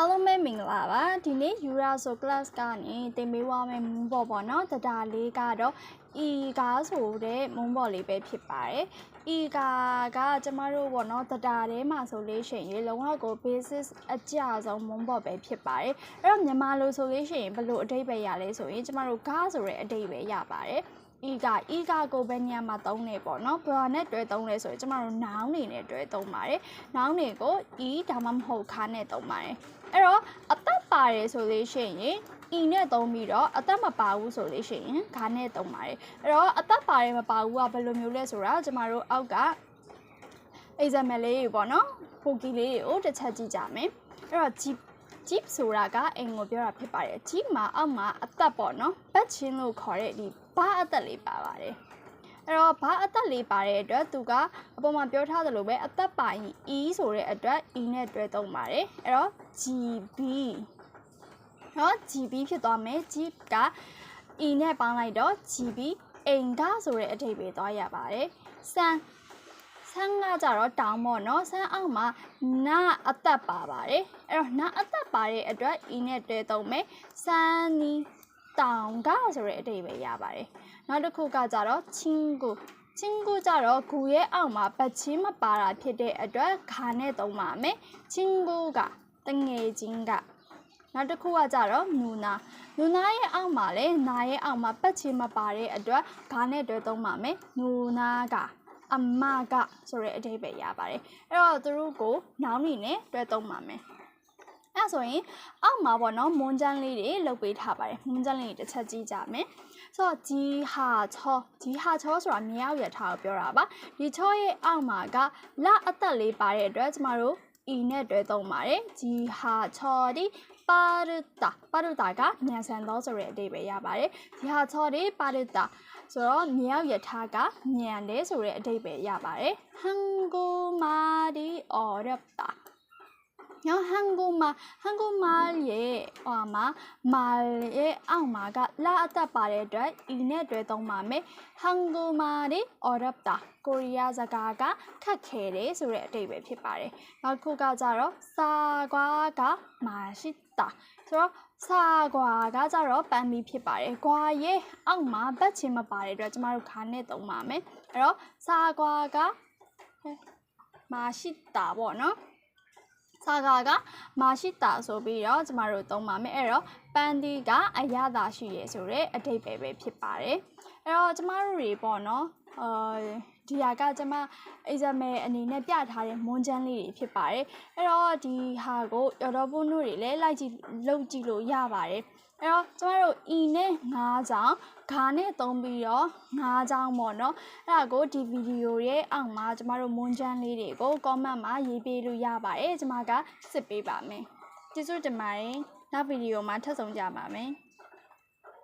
အားလုံးပဲမင်္ဂလာပါဒီနေ့ Ura so class ကနေသင်ပေးသွားမယ့်မုံဘော်ပေါ့နော်တဒါလေးကတော့ e ကားဆိုတဲ့မုံဘော်လေးပဲဖြစ်ပါတယ် e ကားကကျမတို့ပေါ့နော်တဒါထဲမှာဆိုလို့ရှိရင်လုံးဝကို basis အကျဆုံးမုံဘော်ပဲဖြစ်ပါတယ်အဲ့တော့မြန်မာလိုဆိုလို့ရှိရင်ဘယ်လိုအဓိပ္ပာယ်ရလဲဆိုရင်ကျမတို့ကားဆိုတဲ့အဓိပ္ပာယ်ရပါတယ် ဤကဤကကိုပဲညမှာသုံးနေပေါ့နော်ဘာနဲ့တွဲသုံးလဲဆိုရင်ကျမတို့ noun နေနဲ့တွဲသုံးပါတယ် noun တွေကို e ဒါမှမဟုတ်ခါနဲ့သုံးပါတယ်အဲ့တော့အသက်ပါတယ်ဆိုလို့ရှိရင် e နဲ့သုံးပြီးတော့အသက်မပါဘူးဆိုလို့ရှိရင်ခါနဲ့သုံးပါတယ်အဲ့တော့အသက်ပါတယ်မပါဘူးကဘယ်လိုမျိုးလဲဆိုတာကျမတို့အောက်က example လေးတွေပေါ့နော်ပိုကီလေးတွေကိုတစ်ချက်ကြည့်ကြမယ်အဲ့တော့ jeep jeep ဆိုတာကအင်ကိုပြောတာဖြစ်ပါတယ် jeep မှာအောက်မှာအသက်ပေါ့နော်ပတ်ချင်းလို့ခေါ်တဲ့ဒီဘာအသက်လေးပါပါတယ်အဲ့တော့ဘာအသက်လေးပါတဲ့အတွက်သူကအပေါ်မှာပြောထားသလိုပဲအသက်ပါရင် e ဆိုတဲ့အတွက် e နဲ့တွဲသုံးပါတယ်အဲ့တော့ gb နော် gb ဖြစ်သွားမယ် jeep က e နဲ့ပေါင်းလိုက်တော့ gb အိမ်ကဆိုတဲ့အဓိပ္ပာယ်သွားရပါတယ်စံဆန်းကကြတော့တောင်းပေါ့နော်ဆန်းအောက်မှာနာအသက်ပါပါတယ်အဲ့တော့နာအသက် ပါတဲ့အတွက် e နဲ့တွဲသုံးမယ်စန်းနီတောင်ကဆိုတဲ့အဓိပ္ပာယ်ရပါတယ်နောက်တစ်ခုကကြတော့ချင်းကိုချင်းကိုကြတော့ဂူရဲ့အောက်မှာပတ်ချင်းမပါတာဖြစ်တဲ့အတွက်ခါနဲ့သုံးပါမယ်ချင်းကိုကတငယ်ချင်းကနောက်တစ်ခုကကြတော့နူနာနူနာရဲ့အောက်မှာလည်းနာရဲ့အောက်မှာပတ်ချင်းမပါတဲ့အတွက်ခါနဲ့တွဲသုံးပါမယ်နူနာကအမကဆိုတဲ့အဓိပ္ပာယ်ရပါတယ်အဲ့တော့သူတို့ကိုနောင်းနေနဲ့တွဲသုံးပါမယ် အဲ့ဆိုရင်အောက်မှာပေါ့နော်မွန်ချမ်းလေးတွေလုတ်ပေးထားပါတယ်မွန်ချမ်းလေးတွေတစ်ချက်ကြည့်ကြမယ်ဆိုတော့ဂျီဟာချောဂျီဟာချောဆိုတာမြေအောက်ရထားကိုပြောတာပါဒီချောရဲ့အောက်မှာကလအသက်လေးပါတဲ့အတွက်ကျမတို့ e နဲ့တွဲသုံးပါတယ်ဂျီဟာချောဒီပါရတာပါရတာကမြန်ဆန်သောဆိုတဲ့အဓိပ္ပာယ်ရပါတယ်ဂျီဟာချောဒီပါရတာဆိုတော့မြေအောက်ရထားကမြန်တယ်ဆိုတဲ့အဓိပ္ပာယ်ရပါတယ်ဟန်ကိုမာဒီအော်ရပ်တာ နော်ဟန်ကိုမာဟန်ကိုမာရဲ့ဟိုမှာမာရဲ့အောက်မှာကလာအသက်ပါတဲ့အတွက် e နဲ့တွဲသုံးပါမယ်ဟန်ကိုမာဒီအော်ရပ်တာကိုရီးယားစကားကခက်ခဲတယ်ဆိုတဲ့အဓိပ္ပာယ်ဖြစ်ပါတယ်နောက်တစ်ခုကကြတော့စာကွာကမာရှိတာဆိုတော့စာကွာကကြတော့ပန်းမီဖြစ်ပါတယ်။ကွာရဲ့အောက်မှာပတ်ချင်းမပါတဲ့အတွက်ကျမတို့ခါနဲ့သုံးပါမယ်။အဲ့တော့စာကွာကမရှိတာပေါ့နော်။ စာကာကမရှိတာဆိုပြီးတော့ကျမတို့သုံးပါမယ်။အဲ့တော့ပန်းဒီကအရသာရှိရဆိုတဲ့အဓိပ္ပာယ်ပဲဖြစ်ပါတယ်။အဲ့တော့ကျမတို့တွေပေါ့နော်။အာ ဒီဟာကကျမ example အနေနဲ့ပြထားတဲ့မွန်ချမ်းလေးတွေဖြစ်ပါတယ်အဲ့တော့ဒီဟာကိုရော်တော်ပုနုတွေလည်းလိုက်ကြည့်လုပ်ကြည့်လို့ရပါတယ်အဲ့တော့ကျမတို့ e နဲ့9ချောင်းဂါနဲ့သုံးပြီးတော့9ချောင်းပေါ့နော်အဲ့ဒါကိုဒီဗီဒီယိုရဲ့အောက်မှာကျမတို့မွန်ချမ်းလေးတွေကို comment မှာရေးပေးလို့ရပါတယ်ကျမကစစ်ပေးပါမယ်ကျေးဇူးတင်ပါတယ်နောက်ဗီဒီယိုမှာထပ်ဆုံကြပါမယ်